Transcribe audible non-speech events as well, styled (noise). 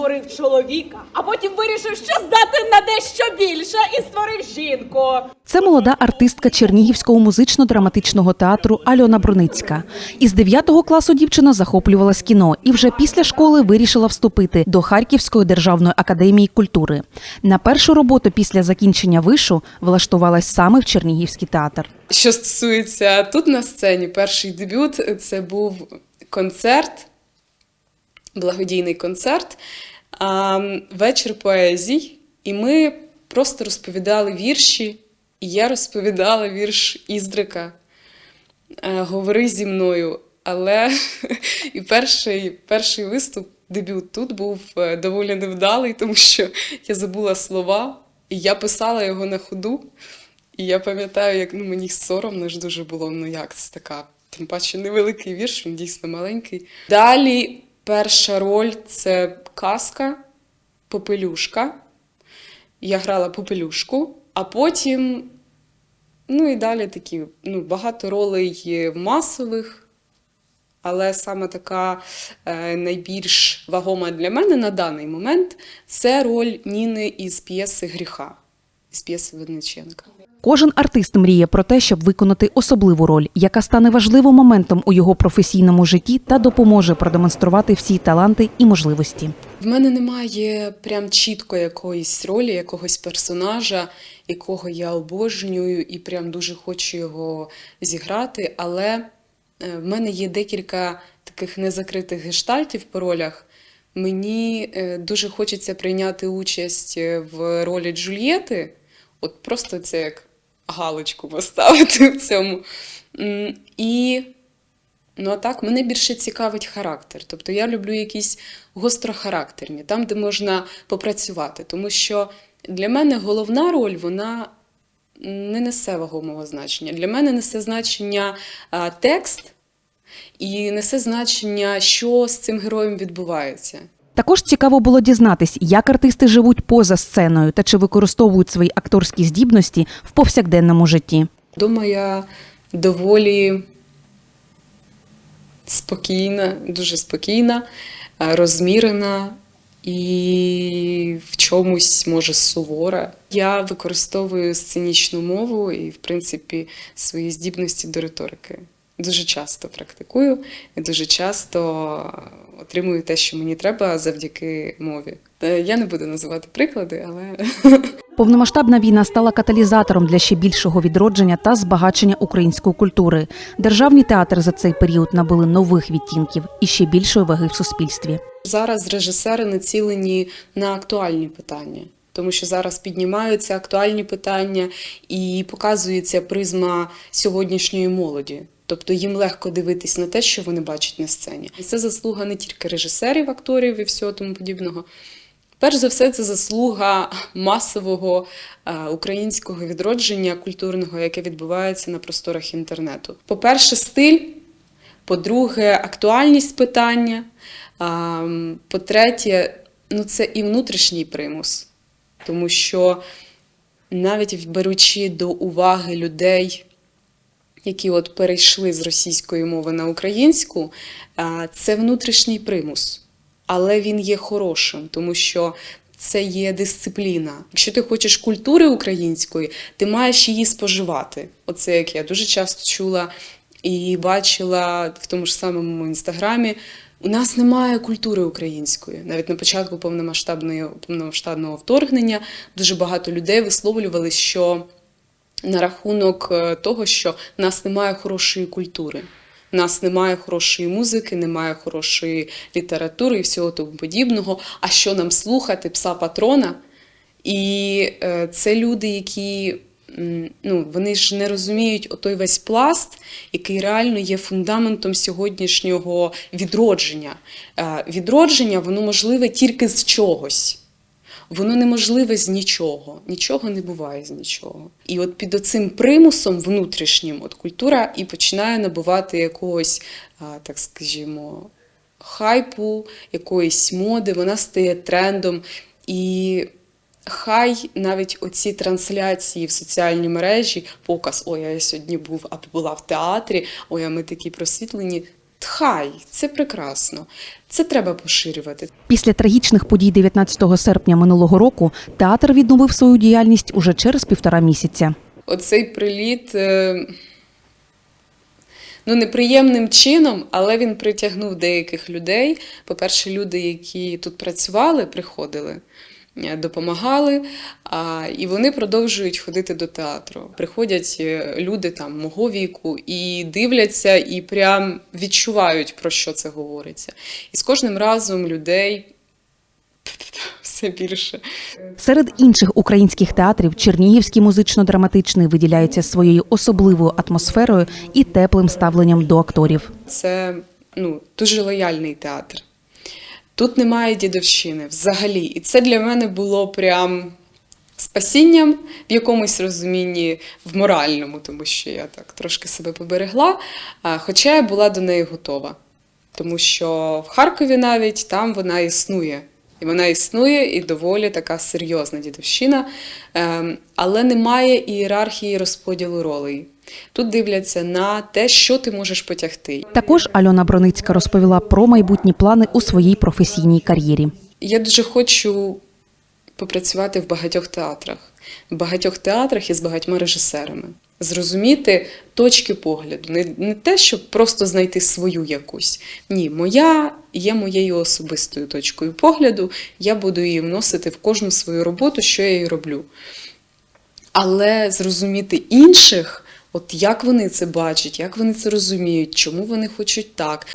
створив чоловіка, а потім вирішив, що здати на дещо більше і створив жінку. Це молода артистка Чернігівського музично-драматичного театру Альона Бруницька. Із 9 класу дівчина захоплювалась кіно і вже після школи вирішила вступити до Харківської державної академії культури. На першу роботу після закінчення вишу влаштувалась саме в Чернігівський театр. Що стосується тут на сцені, перший дебют це був концерт, благодійний концерт, вечір поезій. І ми просто розповідали вірші, і я розповідала вірш Іздрика е, Говори зі мною. Але (laughs) і перший, перший виступ, дебют тут був е, доволі невдалий, тому що я забула слова, і я писала його на ходу. І я пам'ятаю, як ну, мені соромно ж дуже було. Ну як це така, тим паче невеликий вірш, він дійсно маленький. Далі перша роль це казка Попелюшка. Я грала Попелюшку, а потім, ну і далі такі ну, багато ролей є масових. Але саме така е, найбільш вагома для мене на даний момент це роль Ніни із п'єси Гріха, з п'єси Винниченка. Кожен артист мріє про те, щоб виконати особливу роль, яка стане важливим моментом у його професійному житті та допоможе продемонструвати всі таланти і можливості. В мене немає прям чітко якоїсь ролі, якогось персонажа, якого я обожнюю і прям дуже хочу його зіграти. Але е, в мене є декілька таких незакритих гештальтів по ролях. Мені е, дуже хочеться прийняти участь е, в ролі Джульєти. От просто це як галочку поставити в цьому. І Ну а так, мене більше цікавить характер. Тобто я люблю якісь гострохарактерні, там, де можна попрацювати. Тому що для мене головна роль, вона не несе вагомого значення. Для мене несе значення а, текст і несе значення, що з цим героєм відбувається. Також цікаво було дізнатись, як артисти живуть поза сценою та чи використовують свої акторські здібності в повсякденному житті. Дома я доволі спокійна, дуже спокійна, е, розмірена і в чомусь може сувора. Я використовую сценічну мову і, в принципі, свої здібності до риторики. Дуже часто практикую і дуже часто отримую те, що мені треба завдяки мові. Е, Я не буду називати приклади, але (laughs) Повномасштабна війна стала каталізатором для ще більшого відродження та збагачення української культури. Державні театри за цей період набули нових відтінків і ще більшої ваги в суспільстві. Зараз режисери націлені на актуальні питання, тому що зараз піднімаються актуальні питання і показується призма сьогоднішньої молоді. Тобто їм легко дивитись на те, що вони бачать на сцені. І це заслуга не тільки режисерів, акторів і всього тому подібного. Перш за все, це заслуга масового е, українського відродження культурного, яке відбувається на просторах інтернету. По-перше, стиль, по-друге, актуальність питання. По-третє, ну це і внутрішній примус, тому що навіть беручи до уваги людей, які от перейшли з російської мови на українську, це внутрішній примус, але він є хорошим, тому що це є дисципліна. Якщо ти хочеш культури української, ти маєш її споживати. Оце як я дуже часто чула і бачила в тому ж самому інстаграмі. У нас немає культури української. Навіть на початку повномасштабного вторгнення дуже багато людей висловлювали, що на рахунок е, того, що нас немає хорошої культури. У нас немає хорошої музики, немає хорошої літератури і всього тому подібного. А що нам слухати пса патрона? І е, це люди, які ну, вони ж не розуміють отой весь пласт, який реально є фундаментом сьогоднішнього відродження. Е, Відродження воно можливе тільки з чогось. Воно неможливе з нічого. Нічого не буває з нічого. І от під оцим примусом внутрішнім от культура і починає набувати якогось, так скажімо, хайпу, якоїсь моди, вона стає трендом. І хай навіть оці трансляції в соціальні мережі, показ, ой, я сьогодні був або була в театрі, ой, а ми такі просвітлені. Хай, це прекрасно. Це треба поширювати. Після трагічних подій 19 серпня минулого року театр відновив свою діяльність уже через півтора місяця. Оцей приліт. е, Ну, неприємним чином, але він притягнув деяких людей. По-перше, люди, які тут працювали, приходили, допомагали, а, і вони продовжують ходити до театру. Приходять е, люди там мого віку і дивляться, і прям відчувають, про що це говориться. І з кожним разом людей (laughs) все більше. Серед інших українських театрів Чернігівський музично-драматичний виділяється своєю особливою атмосферою і теплим ставленням до акторів. Це ну, дуже лояльний театр. Тут немає дідовщини взагалі. І це для мене було прям спасінням в якомусь розумінні, в моральному, тому що я так трошки себе поберегла, хоча я була до неї готова. Тому що в Харкові навіть там вона існує. І вона існує і доволі така серйозна дідовщина, ем, але немає ієрархії розподілу ролей. Тут дивляться на те, що ти можеш потягти. Також Альона Броницька розповіла про майбутні плани у своїй професійній кар'єрі. Я дуже хочу попрацювати в багатьох театрах, в багатьох театрах і з багатьма режисерами. Зрозуміти точки погляду, не, не те, щоб просто знайти свою якусь. Ні, моя є моєю особистою точкою погляду. Я буду її вносити в кожну свою роботу, що я її роблю. Але зрозуміти інших, от як вони це бачать, як вони це розуміють, чому вони хочуть так.